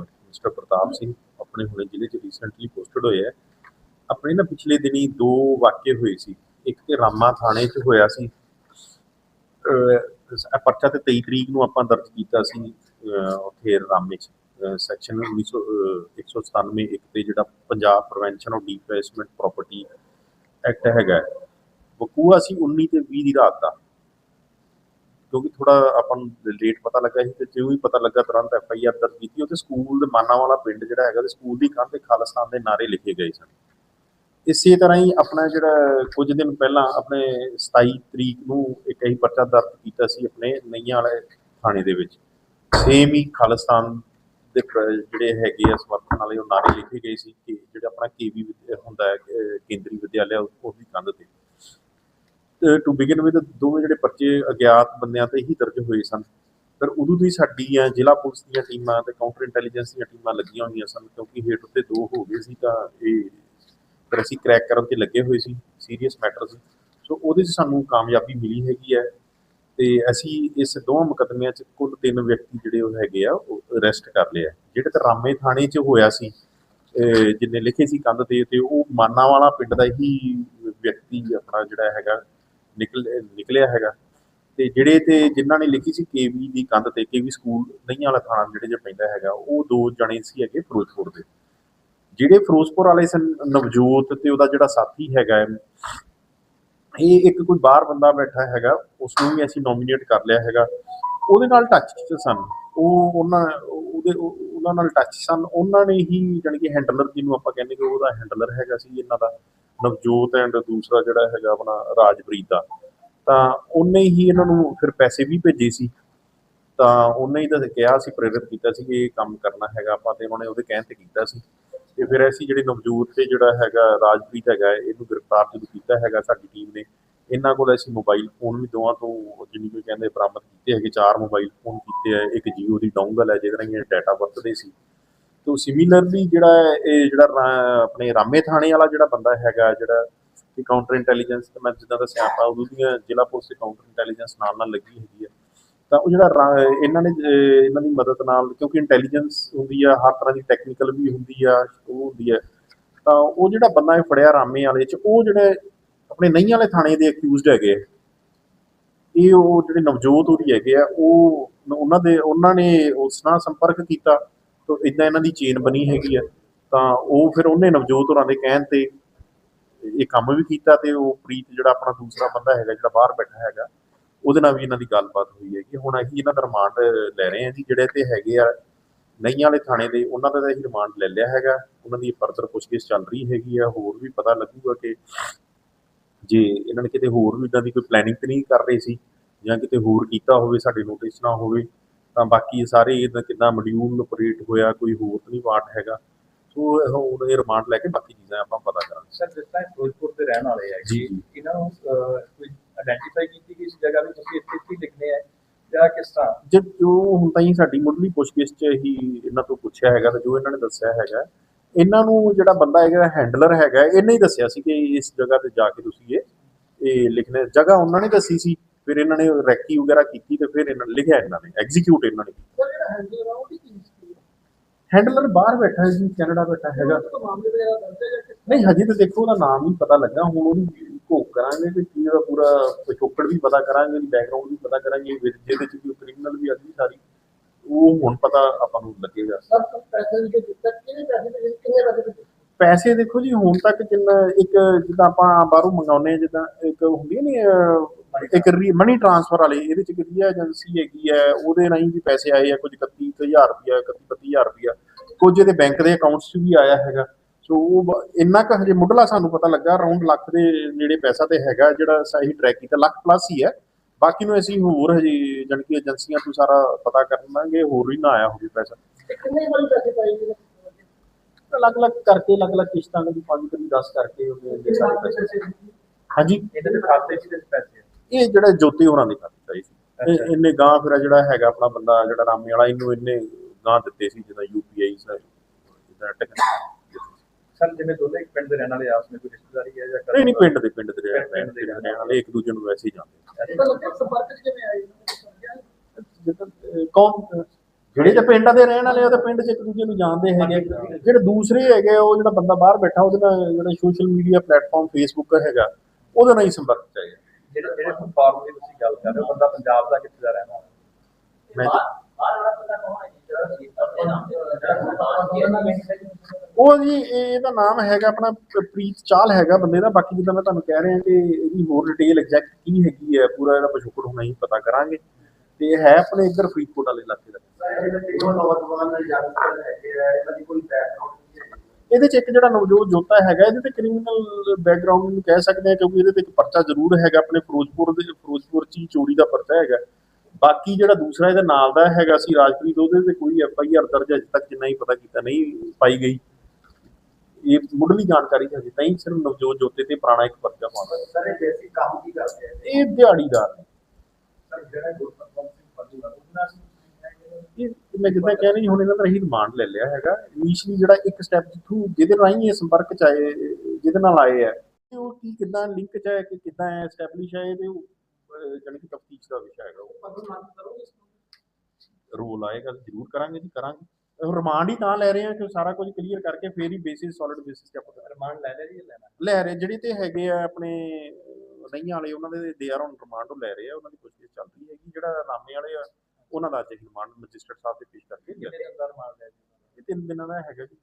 Mister ਪ੍ਰਤਾਪ ਸਿੰਘ ਆਪਣੇ ਹੁਣੇ ਜ਼ਿਲ੍ਹੇ 'ਚ ਰੀਸੈਂਟਲੀ ਪੋਸਟਡ ਹੋਏ ਹੈ ਆਪਣੇ ਨਾ ਪਿਛਲੇ ਦਿਨੀ ਦੋ ਵਾਕਿਏ ਹੋਏ ਸੀ। ਇੱਕ ਤੇ ਰਾਮਾ ਥਾਣੇ 'ਚ ਹੋਇਆ ਸੀ। ਪਰਚਾ ਤੇ 23 ਤਰੀਕ ਨੂੰ ਆਪਾਂ ਦਰਜ ਕੀਤਾ ਸੀ ਉੱਥੇ ਰਾਮੇ 'ਚ। ਸੈਕਸ਼ਨ 1900 ਅਹ, 197 ਇੱਕ ਤੇ ਜਿਹੜਾ Punjab prevention of deforestment property act ਹੈਗਾ। ਹੈ। ਵਕੂਆ ਸੀ 19 ਤੇ 20 ਦੀ ਰਾਤ ਦਾ। ਕਿਉਂਕਿ ਥੋੜਾ ਆਪਾਂ ਨੂੰ ਲੇਟ ਪਤਾ ਲੱਗਾ ਸੀ ਤੇ ਜਿਉਂ ਹੀ ਪਤਾ ਲੱਗਾ ਤੁਰੰਤ ਐਫ ਆਈ ਆਰ ਦਰਜ ਕੀਤੀ, ਉੱਥੇ ਸਕੂਲ ਦੇ ਮਾਨਾ ਵਾਲਾ ਪਿੰਡ ਜਿਹੜਾ ਹੈਗਾ ਤੇ ਸਕੂਲ ਦੀ ਕੰਧ ਤੇ ਖਾਲਿਸਤਾਨ ਦੇ ਨਾਰੇ ਲਿਖੇ ਗਏ ਸਨ। ਇਸੇ ਤਰ੍ਹਾਂ ਹੀ ਆਪਣਾ ਜਿਹੜਾ ਕੁਝ ਦਿਨ ਪਹਿਲਾਂ ਆਪਣੇ 27 ਤਰੀਕ ਨੂੰ ਇੱਕ ਹੀ ਪਰਚਾ ਦਰਜ ਕੀਤਾ ਸੀ ਆਪਣੇ ਨਈਆਂ ਵਾਲੇ ਥਾਣੇ ਦੇ ਵਿੱਚ। ਸੇਮ ਹੀ ਖਾਲਿਸਤਾਨ ਦੇ ਜਿਹੜੇ ਹੈਗੇ ਆ ਸਮਰਥਨ ਵਾਲੇ, ਉਹ ਨਾਰੇ ਲਿਖੇ ਗਏ ਸੀ ਕਿ ਜਿਹੜਾ ਆਪਣਾ ਕੇਵੀ ਹੁੰਦਾ ਹੈ ਕੇਂਦਰੀ ਵਿਦਿਆਲਿਆ ਉਹਦੀ ਕੰਧ ਤੇ। ਟੂ ਬਿਗਨ ਵਿਦ ਦੋਵੇਂ ਜਿਹੜੇ ਪਰਚੇ ਅਗਿਆਤ ਬੰਦਿਆਂ ਤੇ ਹੀ ਦਰਜ ਹੋਏ ਸਨ। ਪਰ ਉਦੋਂ ਦੀ ਸਾਡੀਆਂ ਜ਼ਿਲ੍ਹਾ ਪੁਲਿਸ ਦੀਆਂ ਟੀਮਾਂ ਤੇ ਕਾਊਂਟਰ ਇੰਟੈਲੀਜੈਂਸ ਦੀਆਂ ਟੀਮਾਂ ਲੱਗੀਆਂ ਹੋਈਆਂ ਸਨ, ਕਿਉਂਕਿ ਹੇਠ ਉੱਤੇ ਦੋ ਹੋ ਗਏ ਸੀ ਤਾਂ ਇਹ ਫਿਰ ਅਸੀਂ ਕ੍ਰੈਕ ਕਰਨ ਤੇ ਲੱਗੇ ਹੋਏ ਸੀ ਸੀਰੀਅਸ ਮੈਟਰ ਸੀ ਸੋ ਉਹਦੇ 'ਚ ਸਾਨੂੰ ਕਾਮਯਾਬੀ ਮਿਲੀ ਹੈਗੀ ਹੈ ਤੇ ਅਸੀਂ ਇਸ ਦੋਵਾਂ ਮੁਕੱਦਮਿਆਂ 'ਚ ਕੁੱਲ ਤਿੰਨ ਵਿਅਕਤੀ ਜਿਹੜੇ ਉਹ ਹੈਗੇ ਆ, ਉਹ ਅਰੈਸਟ ਕਰ ਲਏ ਜਿਹੜੇ ਤਾਂ ਰਾਮੇ ਥਾਣੇ 'ਚ ਹੋਇਆ ਸੀ ਜਿੰਨੇ ਲਿਖੇ ਸੀ ਕੰਧ ਤੇ ਤੇ ਉਹ ਮਾਨਾ ਵਾਲਾ ਪਿੰਡ ਦਾ ਹੀ ਵਿਅਕਤੀ ਆਪਣਾ ਜਿਹੜਾ ਹੈਗਾ ਨਿਕਲ, ਨਿਕਲਿਆ ਹੈਗਾ। ਤੇ ਜਿਹੜੇ ਤੇ ਜਿਨ੍ਹਾਂ ਨੇ ਲਿਖੀ ਸੀ ਕੇਵੀ ਦੀ ਕੰਧ ਤੇ ਕੇਵੀ ਸਕੂਲ ਨਹੀਂ ਵਾਲਾ ਥਾਣਾ ਜਿਹੜੇ ਜਿਹਾ ਪੈਂਦਾ ਹੈਗਾ, ਉਹ ਦੋ ਜਣੇ ਸੀ ਹੈਗੇ ਫਿਰੋਜ਼ਪੁਰ ਦੇ। ਜਿਹੜੇ ਫਿਰੋਜ਼ਪੁਰ ਵਾਲੇ ਸਨ, ਨਵਜੋਤ ਤੇ ਉਹਦਾ ਜਿਹੜਾ ਸਾਥੀ ਹੈਗਾ ਇਹ ਇੱਕ ਕੋਈ ਬਾਹਰ ਬੰਦਾ ਬੈਠਾ ਹੈਗਾ ਉਸ ਨੂੰ ਵੀ ਅਸੀਂ ਨੋਮੀਨੇਟ ਕਰ ਲਿਆ ਹੈਗਾ। ਉਹਦੇ ਨਾਲ ਟੱਚ 'ਚ ਸਨ। ਉਹ ਉਹਨਾਂ, ਉਹਦੇ ਉਹਨਾਂ ਨਾਲ ਟੱਚ ਸਨ। ਉਹਨਾਂ ਨੇ ਹੀ ਜਾਣੀ ਕਿ ਹੈਂਡਲਰ ਜਿਹਨੂੰ ਆਪਾਂ ਕਹਿੰਦੇ ਕਿ ਉਹਦਾ ਹੈਂਡਲਰ ਹੈਗਾ ਸੀ, ਇਹਨਾਂ ਦਾ। ਨਵਜੋਤ ਐਂਡ ਦੂਸਰਾ ਜਿਹੜਾ ਹੈਗਾ ਆਪਣਾ ਰਾਜਪ੍ਰੀਤ ਦਾ, ਤਾਂ ਉਹਨੇ ਹੀ ਇਹਨਾਂ ਨੂੰ ਫਿਰ ਪੈਸੇ ਵੀ ਭੇਜੇ ਸੀ। ਤਾਂ ਉਹਨੇ ਹੀ ਤਾਂ ਕਿਹਾ ਸੀ, ਪ੍ਰੇਰਿਤ ਕੀਤਾ ਸੀ ਕਿ ਇਹ ਕੰਮ ਕਰਨਾ ਹੈਗਾ ਆਪਾਂ ਤੇ ਉਹਨੇ ਉਹਦੇ ਕਹਿਣ ਤੇ ਕੀਤਾ ਸੀ। ਤੇ ਫਿਰ ਅਸੀਂ ਜਿਹੜੇ ਨਵਜੋਤ ਤੇ ਜਿਹੜਾ ਹੈਗਾ ਰਾਜਪ੍ਰੀਤ ਹੈਗਾ, ਇਹਨੂੰ ਗ੍ਰਿਫਤਾਰ ਜਦੋਂ ਕੀਤਾ ਹੈਗਾ ਸਾਡੀ ਟੀਮ ਨੇ, ਇਹਨਾਂ ਕੋਲ ਅਸੀਂ ਮੋਬਾਈਲ ਫੋਨ ਵੀ ਦੋਵਾਂ ਤੋਂ ਜਿੰਨੀ ਕੋਈ ਕਹਿੰਦੇ ਬਰਾਮਦ ਕੀਤੇ ਹੈਗੇ, ਚਾਰ ਮੋਬਾਈਲ ਫੋਨ ਕੀਤੇ ਆ, ਇੱਕ ਜੀਓ ਦੀ ਡੋਂਗਲ ਹੈ, ਜਿਹਦੇ ਨਾਲ ਇਹ ਡਾਟਾ ਵਰਤਦੇ ਸੀ। ਤੋਂ ਸਿਮਿਲਰਲੀ ਜਿਹੜਾ ਇਹ ਜਿਹੜਾ ਆਪਣੇ ਰਾਮੇ ਥਾਣੇ ਵਾਲਾ ਜਿਹੜਾ ਬੰਦਾ ਹੈਗਾ, ਜਿਹੜਾ ਕਿ ਕਾਊਂਟਰ ਇੰਟੈਲੀਜੈਂਸ ਤੇ ਮੈਂ ਜਿੱਦਾਂ ਦੱਸਿਆ ਆਪਾਂ ਉਦੋਂ ਦੀਆਂ ਜ਼ਿਲ੍ਹਾ ਪੁਲਿਸ ਤੇ ਕਾਊਂਟਰ ਇੰਟੈਲੀਜੈਂਸ ਨਾਲ ਨਾਲ ਲੱਗੀ ਹੈਗੀ ਹੈ। ਤਾਂ ਉਹ ਜਿਹੜਾ ਇਹਨਾਂ ਨੇ ਇਹਨਾਂ ਦੀ ਮਦਦ ਨਾਲ, ਕਿਉਂਕਿ ਇੰਟੈਲੀਜੈਂਸ ਹੁੰਦੀ ਆ, ਹਰ ਤਰ੍ਹਾਂ ਦੀ ਟੈਕਨੀਕਲ ਵੀ ਹੁੰਦੀ ਆ, ਉਹ ਹੁੰਦੀ ਹੈ। ਤਾਂ ਉਹ ਜਿਹੜਾ ਬੰਦਾ ਇਹ ਫੜਿਆ ਰਾਮੇ ਵਾਲੇ ਚ, ਉਹ ਜਿਹੜੇ ਆਪਣੇ ਨਹੀਂ ਵਾਲੇ ਥਾਣੇ ਦੇ ਅਕਿਊਜ਼ਡ ਹੈਗੇ ਆ। ਇਹ ਉਹ ਜਿਹੜੇ ਨਵਜੋਤ ਹੋਰੀ ਹੈਗੇ ਆ, ਉਹ, ਉਹਨਾਂ ਦੇ, ਉਹਨਾਂ ਨੇ ਉਸ ਨਾਲ ਸੰਪਰਕ ਕੀਤਾ। ਤਾਂ ਇਦਾਂ ਇਹਨਾਂ ਦੀ ਚੇਨ ਬਣੀ ਹੈਗੀ ਆ, ਤਾਂ ਉਹ ਫਿਰ ਉਹਨੇ ਨਵਜੋਤ ਹੋਰਾਂ ਦੇ ਕਹਿਣ ਤੇ ਇਹ ਕੰਮ ਵੀ ਕੀਤਾ ਤੇ ਉਹ ਪ੍ਰੀਤ ਜਿਹੜਾ ਆਪਣਾ ਦੂਸਰਾ ਬੰਦਾ ਹੈਗਾ, ਜਿਹੜਾ ਬਾਹਰ ਬੈਠਾ ਹੈਗਾ, ਉਹਦੇ ਨਾਲ ਵੀ ਇਹਨਾਂ ਦੀ ਗੱਲਬਾਤ ਹੋਈ ਹੈ ਕਿ ਹੁਣ ਅਸੀਂ ਇਹਨਾਂ ਦਾ ਰਿਮਾਂਡ ਲੈ ਰਹੇ ਹਾਂ ਜੀ, ਜਿਹੜੇ ਤੇ ਹੈਗੇ ਆ ਨਹੀਂ ਵਾਲੇ ਥਾਣੇ ਦੇ, ਉਹਨਾਂ ਦਾ ਤਾਂ ਅਸੀਂ ਰਿਮਾਂਡ ਲੈ ਲਿਆ ਹੈਗਾ। ਉਹਨਾਂ ਦੀ ਫਰਦਰ ਪੁੱਛਗਿੱਛ ਚੱਲ ਰਹੀ ਹੈਗੀ ਆ, ਹੋਰ ਵੀ ਪਤਾ ਲੱਗੂਗਾ ਕਿ ਜੇ ਇਹਨਾਂ ਨੇ ਕਿਤੇ ਹੋਰ ਵੀ ਇਦਾਂ ਦੀ ਕੋਈ ਪਲੈਨਿੰਗ ਤੇ ਨਹੀਂ ਕਰ ਰਹੇ ਸੀ ਜਾਂ ਕਿਤੇ ਹੋਰ ਕੀਤਾ ਹੋਵੇ, ਸਾਡੇ ਨੋਟਿਸ ਨਾ ਹੋਵੇ ਤਾਂ ਬਾਕੀ ਸਾਰੇ ਇਹਦਾ ਕਿੰਨਾ ਮੋਡਿਊਲ ਆਪਰੇਟ ਹੋਇਆ ਕੋਈ ਹੋਰ ਨਹੀਂ ਪਾਰਟ ਹੈਗਾ। ਸੋ ਇਹ ਹੁਣ ਇਹ ਰਿਮਾਂਡ ਲੈ ਕੇ ਬਾਕੀ ਚੀਜ਼ਾਂ ਆਪਾਂ ਪਤਾ ਕਰਾਂਗੇ। ਸਰ ਜਿਸ ਤਰ੍ਹਾਂ ਫਿਰੋਜ਼ਪੁਰ ਦੇ ਰਹਿਣ ਵਾਲੇ ਹੈ ਜੀ, ਜੀ। ਇਹਨਾਂ ਨੂੰ ਕੋਈ ਆਇਡੈਂਟੀਫਾਈ ਕੀਤੀ ਕਿ ਇਸ ਜਗ੍ਹਾ ਵੀ ਤੁਸੀਂ ਇੱਥੇ ਹੀ ਲਿਖਨੇ ਹੈ ਜਾਂ ਕਿਸ ਤਰ੍ਹਾਂ? ਜਦ ਜੋ ਹੁਣ ਤਾਂ ਹੀ ਸਾਡੀ ਮੁੱਢਲੀ ਪੁੱਛਗਿੱਛ 'ਚ ਹੀ ਇਹਨਾਂ ਤੋਂ ਪੁੱਛਿਆ ਹੈਗਾ ਤੇ ਜੋ ਇਹਨਾਂ ਨੇ ਦੱਸਿਆ ਹੈਗਾ ਇਹਨਾਂ ਨੂੰ ਜਿਹੜਾ ਬੰਦਾ ਹੈਗਾ ਹੈਂਡਲਰ ਹੈਗਾ ਇਹਨੇ ਹੀ ਦੱਸਿਆ ਸੀ ਕਿ ਇਸ ਜਗ੍ਹਾ ਤੇ ਜਾ ਕੇ ਤੁਸੀਂ ਇਹ ਇਹ ਲਿਖਣਾ ਜਗ੍ਹਾ ਉਹਨਾਂ ਨੇ ਦੱਸੀ ਸੀ। ਫਿਰ ਇਹਨਾਂ ਨੇ ਰੈਕੀ ਵਗੈਰਾ ਕੀਤੀ ਤੇ ਫਿਰ ਇਹਨਾਂ ਨੇ ਲਿਖਿਆ ਇਹਨਾਂ ਨੇ ਐਗਜ਼ੀਕਿਊਟ ਇਹਨਾਂ ਨੇ ਹੈਂਡਲਰ ਬਾਹਰ ਬੈਠਾ ਹੈ ਜੀ ਕੈਨੇਡਾ ਬੈਠਾ ਹੈਗਾ। ਤੋਂ ਨਹੀਂ ਹਜੇ ਤਾਂ ਦੇਖੋ ਉਹਦਾ ਨਾਮ ਹੀ ਪਤਾ ਲੱਗਾ ਹੁਣ ਉਹਦੀ ਘੋਖ ਕਰਾਂਗੇ ਕਿ ਕੀ ਉਹਦਾ ਪੂਰਾ ਪਿਛੋਕੜ ਵੀ ਪਤਾ ਕਰਾਂਗੇ ਉਹਦੀ ਬੈਕਗ੍ਰਾਉਂਡ ਵੀ ਪਤਾ ਕਰਾਂਗੇ ਜਿਹਦੇ ਚ ਵੀ ਕ੍ਰਿਮੀਨਲ ਵੀ ਆਦੀ ਸਾਰੀ। ਉਹ ਹੁਣ ਪਤਾ ਆਪਾਂ ਨੂੰ ਲੱਗੇਗਾ। ਸਰ ਪੈਸੇ ਵੀ ਦਿੱਤਾ ਕਿਹਨੇ ਪੈਸੇ ਦੇ ਕਿੰਨੇ ਪੈਸੇ ਦਿੱਤੇ ਪੈਸੇ ਦੇਖੋ ਜੀ ਹੁਣ ਤੱਕ ਜਿੰਨਾ ਇੱਕ ਜਿੱਦਾਂ ਆਪਾਂ ਬਾਹਰੋਂ ਮੰਗਾਉਨੇ ਜਿੱਦਾਂ ਇੱਕ ਹੁੰਦੀ ਨਹੀਂ ਇੱਕ ਮਨੀ ਟ੍ਰਾਂਸਫਰ ਵਾਲੀ ਇਹਦੇ ਚ ਕਿਹਦੀ ਏਜੰਸੀ ਹੈਗੀ ਹੈ ਉਹਦੇ ਰਾਹੀਂ ਵੀ ਪੈਸੇ ਆਏ ਆ ਕੁਝ 31000 ਰੁਪਇਆ 31000 ਰੁਪਇਆ। ਕੁਝ ਇਹਦੇ ਬੈਂਕ ਦੇ ਅਕਾਊਂਟਸ 'ਚ ਵੀ ਆਇਆ ਹੈਗਾ। ਸੋ ਉਹ ਇੰਨਾ ਕੁ ਹਜੇ ਮੁੱਢਲਾ ਸਾਨੂੰ ਪਤਾ ਲੱਗਾ ਅਰਾਊਂਡ ਲੱਖ ਦੇ ਨੇੜੇ ਪੈਸਾ ਤੇ ਹੈਗਾ ਜਿਹੜਾ ਸਹੀ ਟਰੈਕ ਕੀਤਾ ਲੱਖ ਪਲੱਸ ਹੀ ਹੈ। ਬਾਕੀ ਨੂੰ ਅਸੀਂ ਹੋਰ ਹਜੇ ਜਾਣੀ ਕਿ ਏਜੰਸੀਆਂ ਤੋਂ ਸਾਰਾ ਪਤਾ ਕਰਨਾਂਗੇ ਹੋਰ ਵੀ ਨਾ ਆਇਆ ਹੋਵੇ ਪੈਸਾ। ਤੇ ਕਿੰਨੇ ਵਾਰੀ ਪੈਸੇ ਪਾਏ ਜੀ? ਅਲੱਗ-ਅਲੱਗ ਕਰਕੇ ਅਲੱਗ-ਅਲੱਗ ਕਿਸ਼ਤਾਂ ਦੀ 5 ਕਰੀ 10 ਕਰਕੇ ਉਹਦੇ ਸਾਰੇ ਪੈਸੇ। ਹਾਂਜੀ। ਇਹਨਾਂ ਦੇ ਖਾਤੇ 'ਚ ਦੇ ਪੈਸੇ ਇਹ ਜਿਹੜਾ ਜੋਤੀ ਹੋਰਾਂ ਦੀ ਚਾਹੀ ਸੀ ਇਹਨੇ ਗਾਂ ਫਿਰ ਜਿਹੜਾ ਹੈਗਾ ਆਪਣਾ ਬੰਦਾ ਜਿਹੜਾ ਰਾਮੇ ਵਾਲਾ ਇਹਨੂੰ ਇਹਨੇ ਗਾਂ ਦਿੱਤੇ ਸੀ ਜਿੱਦਾਂ ਯੂਪੀਆਈ ਜਿੱਦਾਂ ਟੈਕ ਸਰ ਜਿਵੇਂ ਦੋਨੇ ਇੱਕ ਪਿੰਡ ਦੇ ਰਹਿਣ ਵਾਲੇ ਆਪਸ ਵਿੱਚ ਕੋਈ ਰਿਸ਼ਤੇਦਾਰੀ ਹੈ ਜਾਂ ਨਹੀਂ ਨਹੀਂ ਪਿੰਡ ਦੇ ਪਿੰਡ ਦੇ ਰਹਿਣ ਵਾਲੇ ਇੱਕ ਦੂਜੇ ਨੂੰ ਵੈਸੇ ਹੀ ਜਾਣਦੇ ਸੰਪਰਕ ਕਿਵੇਂ ਆਏ? ਕੌਣ ਜਿਹੜੇ ਤੇ ਪਿੰਡ ਦੇ ਰਹਿਣ ਵਾਲੇ ਉਹ ਤਾਂ ਪਿੰਡ 'ਚ ਇੱਕ ਦੂਜੇ ਨੂੰ ਜਾਣਦੇ ਹੈਗੇ। ਜਿਹੜੇ ਦੂਸਰੇ ਹੈਗੇ ਉਹ ਜਿਹੜਾ ਬੰਦਾ ਬਾਹਰ ਬੈਠਾ ਉਹਦੇ ਨਾਲ ਜਿਹੜਾ ਸੋਸ਼ਲ ਮੀਡੀਆ ਪਲੇਟਫਾਰਮ ਫੇਸਬੁੱਕ ਹੈਗਾ ਉਹਦੇ ਨਾਲ ਹੀ ਸੰਪਰਕ ਚਾਹੀਦਾ ਜਿਹੜੇ ਜਿਹੜੇ ਫਾਰਮ ਦੀ ਤੁਸੀਂ ਗੱਲ ਕਰ ਰਹੇ ਹੋ ਬੰਦਾ ਪੰਜਾਬ ਦਾ ਕਿੱਥੇ ਦਾ ਰਹਿਣ ਵਾਲਾ? ਮੈਂ ਹੈ ਉਹ ਜੀ ਇਹ- ਇਹਦਾ ਨਾਮ ਹੈਗਾ ਆਪਣਾ ਪ੍ਰੀਤ ਚਾਲ ਹੈਗਾ ਬੰਦੇ ਦਾ। ਬਾਕੀ ਜਿੱਦਾਂ ਮੈਂ ਤੁਹਾਨੂੰ ਕਹਿ ਰਿਹਾ ਕਿ ਇਹਦੀ ਹੋਰ ਡਿਟੇਲ ਐਗਜ਼ੈਕਟ ਕੀ ਹੈਗੀ ਹੈ ਪੂਰਾ ਇਹਦਾ ਪਿਛੋਕੜ ਹੁਣ ਅਸੀਂ ਪਤਾ ਕਰਾਂਗੇ। ਤੇ ਇਹ ਹੈ ਆਪਣੇ ਇੱਧਰ ਫਰੀਦਕੋਟ ਵਾਲੇ ਇਲਾਕੇ ਦਾ। ਇਹਦੇ ਚ ਇੱਕ ਜਿਹੜਾ ਨਵਜੋਤ ਜੋਤਾ ਹੈਗਾ ਇਹਦੇ ਤੇ ਕ੍ਰਿਮੀਨਲ ਬੈਕਗ੍ਰਾਉਂਡ ਨੂੰ ਕਹਿ ਸਕਦੇ ਆ ਕਿਉਂਕਿ ਇਹਦੇ ਤੇ ਇੱਕ ਪਰਚਾ ਜ਼ਰੂਰ ਹੈਗਾ ਆਪਣੇ ਫਿਰੋਜ਼ਪੁਰ ਦੇ ਫਿਰੋਜ਼ਪੁਰ ਚ ਹੀ ਚੋਰੀ ਦਾ ਪਰਚਾ ਹੈਗਾ। ਬਾਕੀ ਜਿਹੜਾ ਦੂਸਰਾ ਇਹਦੇ ਨਾਲ ਦਾ ਹੈਗਾ ਸੀ ਰਾਜਪ੍ਰੀਤ ਉਹਦੇ ਤੇ ਕੋਈ ਐਫ ਆਈ ਆਰ ਦਰਜ ਅਜੇ ਤੱਕ ਜਿੰਨਾ ਹੀ ਪਤਾ ਕੀਤਾ ਨਹੀਂ ਪਾਈ ਗਈ। ਇਹ ਮੁੱਢਲੀ ਜਾਣਕਾਰੀ ਹਜੇ ਤਾਈਂ ਸਿਰਫ ਨਵਜੋਤ ਜੋਤੇ ਤੇ ਪੁਰਾਣਾ ਇੱਕ ਪਰਚਾ ਪਾਉਂਦਾ ਸਾਰੇ ਬੇਸਿਕ ਕੰਮ ਕੀ ਕਰਦੇ ਆ? ਇਹ ਦਿਹਾੜੀਦਾਰ ਨੇ। ਸਰ ਜਿਹੜਾ ਗੁਰਪ੍ਰੀਤ ਸਿੰਘ ਪੰਜੂ ਦਾ ਉਹਨਾਂ ਇਹ ਮੈਂ ਜਿੱਦਾਂ ਕਹਿ ਰਹੀ ਹੁਣ ਇਹਨਾਂ ਦਾ ਹੀ ਰਿਮਾਂਡ ਲੈ ਲਿਆ ਹੈਗਾ। ਇਨੀਸ਼ੀਅਲੀ ਜਿਹੜਾ ਇੱਕ ਸਟੈਪ ਥਰੂ ਜਿਹਦੇ ਰਾਹੀਂ ਇਹ ਸੰਪਰਕ ਚ ਆਏ ਜਿਹਦੇ ਨਾਲ ਆਏ ਆ। ਤੇ ਉਹ ਕੀ ਕਿਦਾਂ ਲਿੰਕ ਚ ਹੈ ਕਿ ਕਿਦਾਂ ਐਸਟੈਬਲਿਸ਼ ਹੈ ਇਹਦੇ ਜਾਣੀ ਕਿ ਤਫਤੀਸ਼ ਦਾ ਵਿਸ਼ਾ ਹੈਗਾ ਉਹ। ਰੋਲ ਆਏਗਾ ਜ਼ਰੂਰ ਕਰਾਂਗੇ ਜੀ ਕਰਾਂਗੇ। ਰਿਮਾਂਡ ਹੀ ਤਾਂ ਲੈ ਰਹੇ ਆ ਕਿ ਸਾਰਾ ਕੁਝ ਕਲੀਅਰ ਕਰਕੇ ਫੇਰ ਹੀ ਬੇਸਿਸ ਸੋਲਿਡ ਬੇਸਿਸ ਤੇ ਆਪਾਂ। ਰਿਮਾਂਡ ਲੈ ਲਿਆ ਜੀ ਲੈਣਾ? ਲੈ ਰਹੇ ਜਿਹੜੇ ਤੇ ਹੈਗੇ ਆ ਆਪਣੇ ਰਹੀਆਂ ਵਾਲੇ ਉਹਨਾਂ ਦੇ ਦੇ ਆਰ ਔਨ ਰਿਮਾਂਡ ਉਹ ਲੈ ਰਹੇ ਆ ਉਹਨਾਂ ਦੀ ਪੁੱਛਗਿੱਛ ਚੱਲ ਰਹੀ ਹੈਗੀ ਜਿਹੜਾ ਰਾਮੇ ਵਾਲੇ ਆ। ਉਹਨਾਂ ਦਾ ਅੱਜ ਰਿਮਾਂਡ ਮੈਜਿਸਟਰੇਟ ਸਾਹਿਬ ਦੇ ਪੇਸ਼ ਕਰਕੇ ਲਿਆ ਤਿੰਨ ਦਿਨਾਂ ਦਾ ਹੈਗਾ ਜੀ।